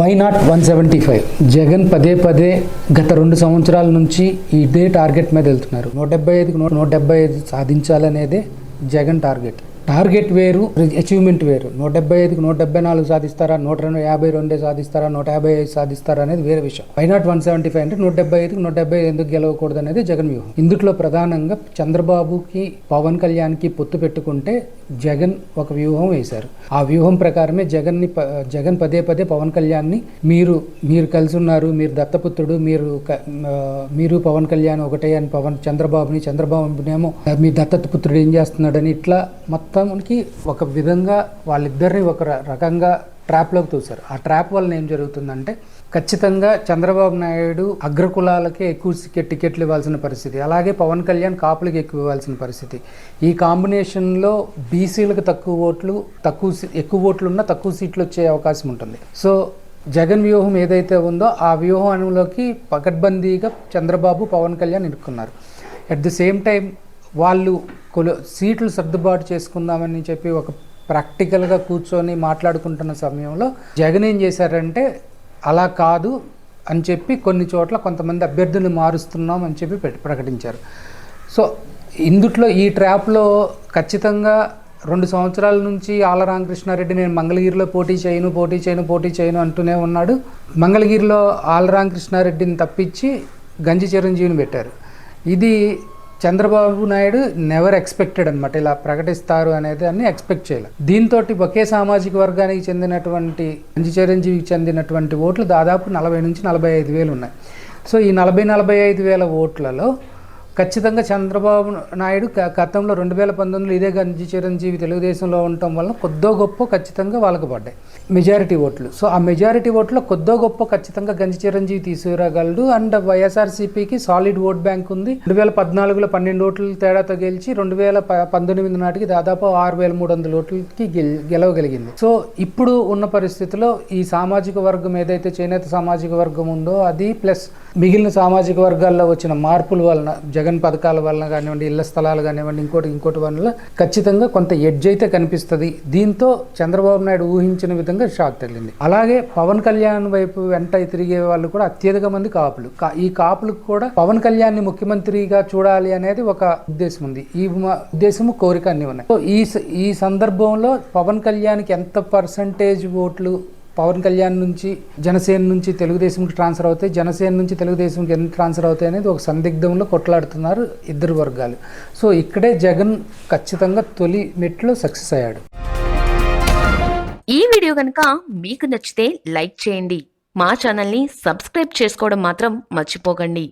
Why not one seventy five Jagan పదే పదే గత రెండు సంవత్సరాల నుంచి ఇదే టార్గెట్ మీద వెళ్తున్నారు. నూట డెబ్బై ఐదుకు నూట నూట డెబ్బై ఐదు సాధించాలనేదే జగన్ టార్గెట్ టార్గెట్ వేరు అచీవ్మెంట్ వేరు. నూట డెబ్బై ఐదుకి నూట డెబ్బై నాలుగు సాధిస్తారా నూట రెండు యాభై రెండే సాధిస్తారా నూట యాభై ఐదు సాధిస్తారా అనేది వేరే విషయం. Why not one seventy five అంటే నూట డెబ్బై ఐదుకి నూట డెబ్బై ఎందుకు గెలవకూడదు అనేది జగన్ వ్యూహం. ఇందులో ప్రధానంగా చంద్రబాబుకి పవన్ కళ్యాణ్కి పొత్తు పెట్టుకుంటే జగన్ ఒక వ్యూహం వేశారు. ఆ వ్యూహం ప్రకారమే జగన్ని ప- జగన్ పదే పదే పవన్ కళ్యాణ్ని మీరు మీరు కలిసి ఉన్నారు మీరు దత్తపుత్రుడు మీరు మీరు పవన్ కళ్యాణ్ ఒకటే అని పవన్ చంద్రబాబుని చంద్రబాబునేమో మీ దత్తపుత్రుడు ఏం చేస్తున్నాడని ఇట్లా మొత్తం మొత్తానికి ఒక విధంగా వాళ్ళిద్దరిని ఒక రకంగా ట్రాప్లోకి చూశారు ఆ ట్రాప్ వలన ఏం జరుగుతుందంటే ఖచ్చితంగా చంద్రబాబు నాయుడు అగ్రకులాలకే ఎక్కువ టికెట్- టికెట్లు ఇవ్వాల్సిన పరిస్థితి. అలాగే పవన్ కళ్యాణ్ కాపులకు ఎక్కువ ఇవ్వాల్సిన పరిస్థితి. ఈ కాంబినేషన్లో బీసీలకు తక్కువ ఓట్లు తక్కువ సీ- ఎక్కువ ఓట్లు ఉన్నా తక్కువ సీట్లు వచ్చే అవకాశం ఉంటుంది. సో జగన్ వ్యూహం ఏదైతే ఉందో ఆ వ్యూహంలోకి పకడ్బందీగా చంద్రబాబు పవన్ కళ్యాణ్ ఇరుక్కున్నారు. అట్ ది సేమ్ టైం వాళ్ళు కొలు సీట్లు సర్దుబాటు చేసుకుందామని చెప్పి ఒక ప్రాక్టికల్గా కూర్చొని మాట్లాడుకుంటున్న సమయంలో జగన్ ఏం చేశారంటే అలా కాదు అని చెప్పి కొన్ని చోట్ల కొంతమంది అభ్యర్థులు మారుస్తున్నాం అని చెప్పి ప్రకటించారు. సో ఇందుట్లో ఈ ట్రాప్లో ఖచ్చితంగా రెండు సంవత్సరాల నుంచి ఆల రామకృష్ణారెడ్డి నేను మంగళగిరిలో పోటీ చేయను పోటీ చేయను పోటీ చేయను అంటూనే ఉన్నాడు. మంగళగిరిలో ఆల రామకృష్ణారెడ్డిని తప్పించి గంజి చిరంజీవిని పెట్టారు. ఇది చంద్రబాబు నాయుడు నెవర్ ఎక్స్పెక్టెడ్ అనమాట ఇలా ప్రకటిస్తారు అనేది అన్ని ఎక్స్పెక్ట్ చేయలేదు దీంతో ఒకే సామాజిక వర్గానికి చెందినటువంటి మంచి చిరంజీవికి చెందినటువంటి ఓట్లు దాదాపు నలభై నుంచి నలభై ఐదు వేలు ఉన్నాయి. సో ఈ నలభై నలభై ఐదు వేల ఓట్లలో ఖచ్చితంగా చంద్రబాబు నాయుడు గతంలో రెండు వేల పంతొమ్మిదిలో ఇదే గంజి చిరంజీవి తెలుగుదేశంలో ఉండటం వల్ల కొద్దో గొప్ప ఖచ్చితంగా వాళ్ళకు పడ్డాయి. మెజారిటీ ఓట్లు. సో ఆ మెజారిటీ ఓట్లో కొద్దో గొప్ప ఖచ్చితంగా గంజి చిరంజీవి తీసుకురాగలడు. అండ్ వైఎస్ఆర్సీపీకి సాలిడ్ ఓట్ బ్యాంక్ ఉంది. రెండు వేల పద్నాలుగులో పన్నెండు ఓట్ల తేడాతో గెలిచి రెండు వేల పంతొమ్మిది నాటికి దాదాపు ఆరు వేల మూడు వందల ఓట్లకి గెలవగలిగింది. సో ఇప్పుడు ఉన్న పరిస్థితిలో ఈ సామాజిక వర్గం ఏదైతే చేనేత సామాజిక వర్గం ఉందో అది ప్లస్ మిగిలిన సామాజిక వర్గాల్లో వచ్చిన మార్పుల వలన జగన్ పథకాల వలన కానివ్వండి ఇళ్ళ స్థలాలు కానివ్వండి ఇంకోటి ఇంకోటి వలన ఖచ్చితంగా కొంత ఎడ్జ్ అయితే కనిపిస్తుంది. దీంతో చంద్రబాబు నాయుడు ఊహించిన విధంగా షాక్ తగిలింది. అలాగే పవన్ కళ్యాణ్ వైపు వెంట తిరిగే వాళ్ళు కూడా అత్యధిక మంది కాపులు. కా- ఈ కాపులకు కూడా పవన్ కళ్యాణ్ని ముఖ్యమంత్రిగా చూడాలి అనేది ఒక ఉద్దేశం ఉంది. ఈ ఉద్దేశము కోరిక అన్ని ఉన్నాయి. సో ఈ స- ఈ సందర్భంలో పవన్ కళ్యాణ్కి ఎంత పర్సంటేజ్ ఓట్లు పవన్ కళ్యాణ్ నుంచి జనసేన నుంచి తెలుగుదేశంకి ట్రాన్స్ఫర్ అవుతాయి జనసేన నుంచి తెలుగుదేశంకి ఎన్ని ట్రాన్స్ఫర్ అవుతాయి అనేది ఒక సందిగ్ధంలో కొట్లాడుతున్నారు ఇద్దరు వర్గాలు. సో ఇక్కడే జగన్ ఖచ్చితంగా తొలి మెట్లో సక్సెస్ అయ్యాడు. ఈ వీడియో కనుక మీకు నచ్చితే లైక్ చేయండి. మా ఛానల్ని సబ్స్క్రైబ్ చేసుకోవడం మాత్రం మర్చిపోకండి.